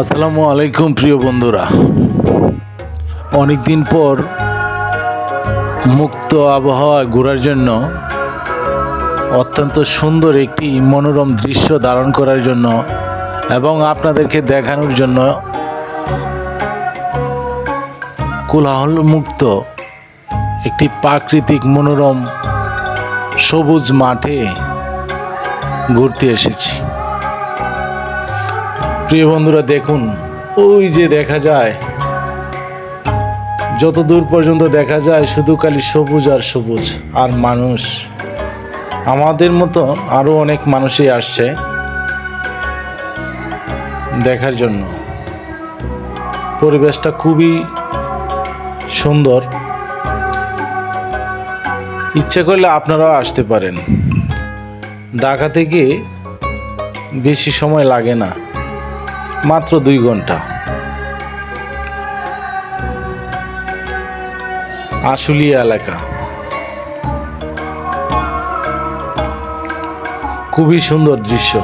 আসসালামু আলাইকুম, প্রিয় বন্ধুরা। অনেক দিন পর মুক্ত আবহাওয়া ঘোরার জন্য অত্যন্ত সুন্দর একটি মনোরম দৃশ্য ধারণ করার জন্য এবং আপনাদেরকে দেখানোর জন্য কোলাহল মুক্ত একটি প্রাকৃতিক মনোরম সবুজ মাঠে ঘুরতে এসেছি। প্রিয় বন্ধুরা, দেখুন, ওই যে দেখা যায়, যত দূর পর্যন্ত দেখা যায়, শুধু খালি সবুজ আর সবুজ, আর মানুষ। আমাদের মতো আরও অনেক মানুষই আসছে দেখার জন্য। পরিবেশটা খুবই সুন্দর। ইচ্ছে করলে আপনারাও আসতে পারেন। ঢাকা থেকে বেশি সময় লাগে না। মাত্র দুই ঘণ্টা। আশুলিয়া এলাকা। খুবই সুন্দর দৃশ্য।